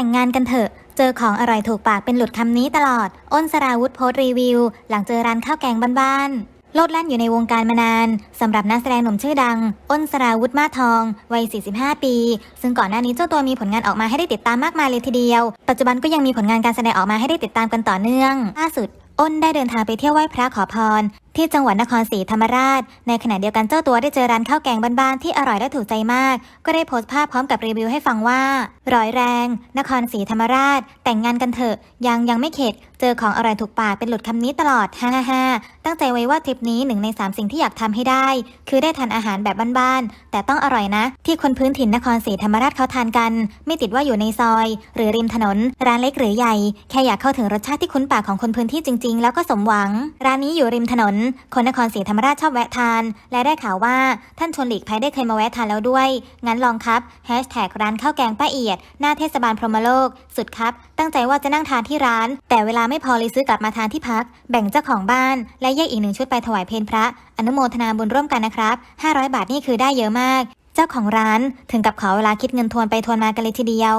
แต่งงานกันเถอะ เจอของอร่อยถูกปากเป็นหลุดคำนี้ตลอด อ้นสราวุธโพสต์รีวิว หลังเจอร้านข้าวแกงบ้านๆ โลดแล่นอยู่ในวงการมานาน สำหรับนักแสดงหนุ่มชื่อดัง อ้นสราวุธมาทอง วัย 45 ปี ซึ่งก่อนหน้านี้เจ้าตัวมีผลงานออกมาให้ได้ติดตามมากมายเลยทีเดียว ปัจจุบันก็ยังมีผลงานการแสดงออกมาให้ได้ติดตามกันต่อเนื่อง ล่าสุด อ้นได้เดินทางไปเที่ยวไหว้พระขอพรที่จังหวัดนครศรีธรรมราช ในขณะเดียวกันเจ้าตัวได้เจอร้านข้าวแกงบ้านๆที่อร่อยและถูกใจมาก ก็ได้โพสต์ภาพพร้อมกับรีวิวให้ฟังว่าร้อยแรง นครศรีธรรมราช แต่งงานกันเถอะ ยังยังไม่เข็ด เจอของอร่อยถูกปากเป็นหลุดคำนี้ตลอดฮ่าฮ่าตั้งใจไว้ว่าทริปนี้หนึ่งในสามสิ่งที่อยากทำให้ได้ คือได้ทานอาหารแบบบ้านๆแต่ต้องอร่อยนะ ที่คนพื้นถิ่นนครศรีธรรมราชเขาทานกัน ไม่ติดว่าอยู่ในซอย หรือริมถนน ร้านเล็กหรือใหญ่ แค่อยากเข้าถึงรสชาติที่คุ้นปากของคนพื้นที่จริง ๆ แล้วก็สมหวัง ร้านนี้อยู่ริมถนนคนนครศรีธรรมราชชอบแวะทาน และได้ข่าวว่าท่านชวนหลีกภัยได้เคยมาแวะทานแล้วด้วย งั้นลองครับแฮชแท็กร้านข้าวแกงป้าเอียด หน้าเทศบาลพรหมโลก สุดครับ ตั้งใจว่าจะนั่งทานที่ร้าน แต่เวลาไม่พอเลยซื้อกลับมาทานที่พัก แบ่งเจ้าของบ้าน และแยกอีกหนึ่งชุดไปถวายเพลพระ อนุโมทนาบุญร่วมกันนะครับ 500 บาทนี่คือได้เยอะมาก เจ้าของร้านถึงกับขอเวลาคิดเงินทวนไปทวนมากันเลยทีเดียว